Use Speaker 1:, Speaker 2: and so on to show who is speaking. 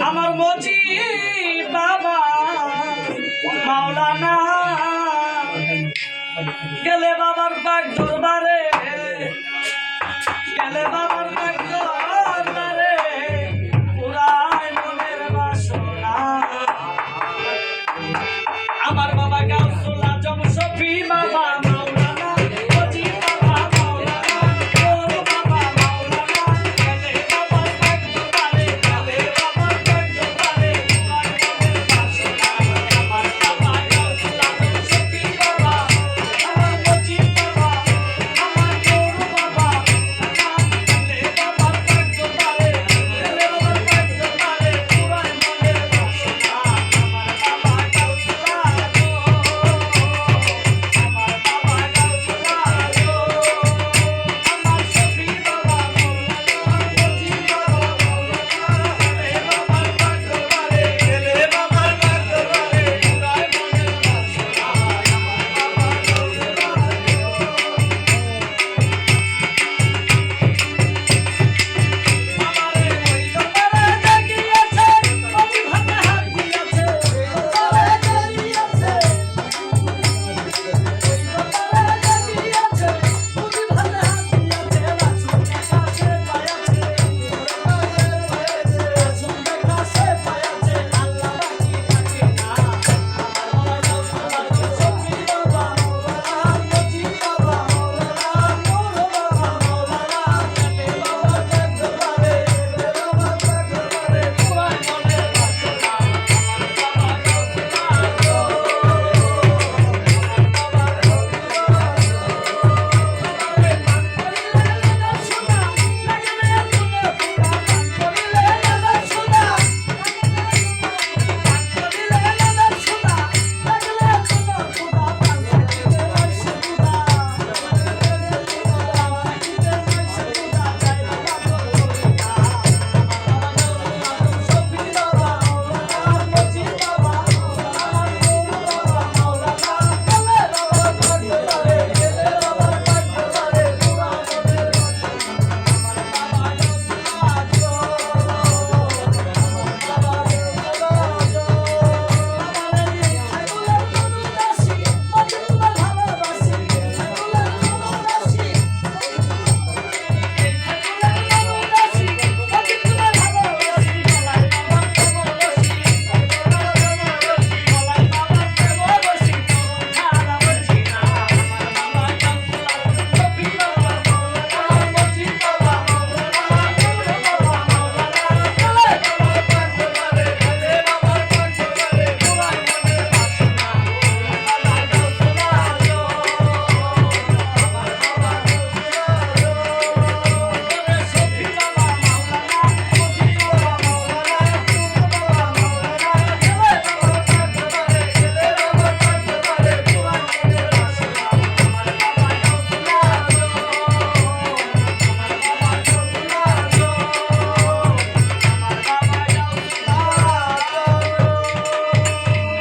Speaker 1: আমার মজি বাবা মাওলানা। গেলে বাবার পাক দরবারে গেলে বাবার